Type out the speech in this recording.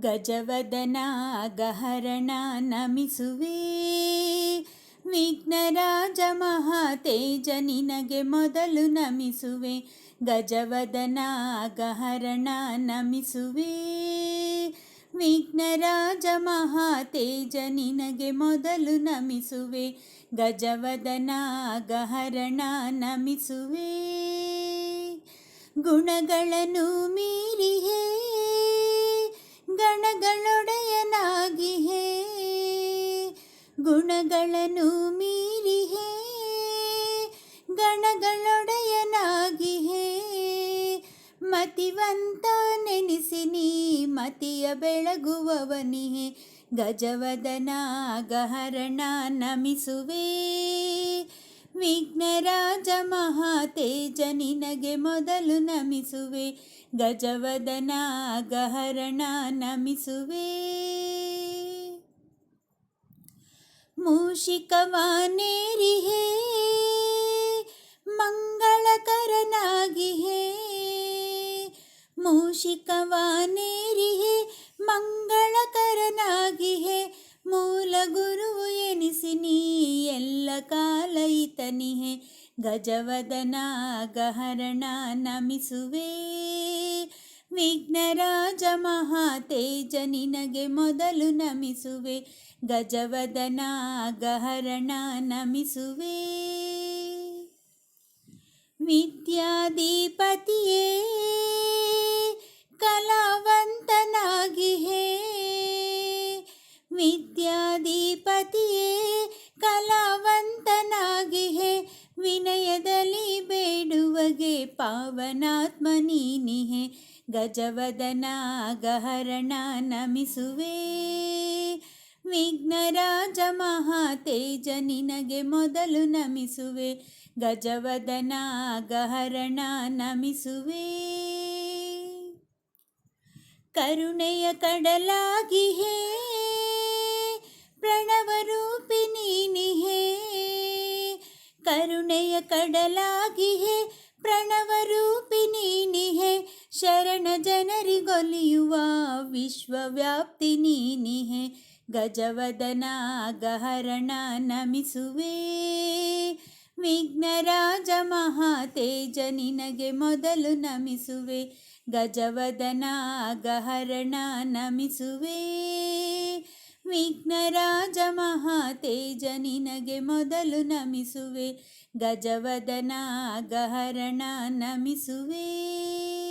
ಗಜವದನ ಗಹರಣ ನಮಿಸುವೆ ವಿಘ್ನರಾಜ ಮಹಾತೇಜ ನಿನಗೆ ಮೊದಲು ನಮಿಸುವೆ. ಗಜವದನ ಗಹರಣ ನಮಿಸುವೆ ವಿಘ್ನರಾಜ ಮಹಾತೇಜ ನಿನಗೆ ಮೊದಲು ನಮಿಸುವೆ. ಗಜವದನ ಗಹರಣ ನಮಿಸುವೆ ಗುಣಗಳನ್ನು ಮೀರಿಹೇ ಗುಣಗಳನ್ನು ಮೀರಿಹೇ ಗಣಗಳೊಡೆಯನಾಗಿಹೇ ಮತಿವಂತ ನೆನೆಸಿ ನೀ, ಮತಿಯ ಬೆಳಗುವವನಿಹೆ ಗಜವದನ ಗಹರಣ ನಮಿಸುವೆ. ವಿಘ್ನರಾಜ ಮಹಾತೇಜ ನಿನಗೆ ಮೊದಲು ನಮಿಸುವೆ. ಗಜವದನ ಗಹರಣ ನಮಿಸುವೆ. ಮೂಷಿಕವಾನೇರಿಹೇ ಮಂಗಳಕರನಾಗಿಹೇ ಮಂಗಳಕರನಾಗಿ ಮಂಗಳಕರನಾಗಿಹೇ ಮೂಲ ಗುರುವು ಎನಿಸಿ ನೀ ಎಲ್ಲ ಕಾಲ ಈತನಿಹೆ ಗಜವದನ ಗಹರಣ ನಮಿಸುವೆ. ವಿಘ್ನರಾಜ ಮಹಾತೇಜ ನಿನಗೆ ಮೊದಲು ನಮಿಸುವೆ ಗಜವದನ ಗಹರಣ ನಮಿಸುವೆ. ವಿದ್ಯಾಧಿಪತಿಯೇ ಕಲಾವಂತನಾಗಿಹೇ ವಿದ್ಯಾಧಿಪತಿಯೇ ಕಲಾವಂತನಾಗಿಹೇ ವಿನಯದಲ್ಲಿ ಗಜವದನ ಗಹರಣ ನಮಿಸುವೆ. ವಿಘ್ನರಾಜ ಮಹಾತೇಜ ನಿನಗೆ ಮೊದಲು ನಮಿಸುವೆ ಗಜವದನಾಗಹರಣ ನಮಿಸುವೆ ಕರುಣೆಯ ಕಡಲಾಗಿಹೇ ಪ್ರಣವರೂಪಿನಿಹೇ ಕರುಣೆಯ ಕಡಲಾಗಿಹೇ ಪ್ರಣವರೂಪಿನಿಹೇ ಶರಣ ಜನರಿಗೊಲಿಯುವ ವಿಶ್ವವ್ಯಾಪ್ತಿ ನೀನಿಹೆ. ಗಜವದನ ಗಹರಣ ನಮಿಸುವೆ. ವಿಘ್ನರಾಜ ಮಹಾತೇಜ ನಿನಗೆ ಮೊದಲು ನಮಿಸುವೆ. ಗಜವದನ ಗಹರಣ ನಮಿಸುವೆ. ವಿಘ್ನರಾಜ ಮಹಾತೇಜ ನಿನಗೆ ಮೊದಲು ನಮಿಸುವೆ. ಗಜವದನ ಗಹರಣ ನಮಿಸುವೆ.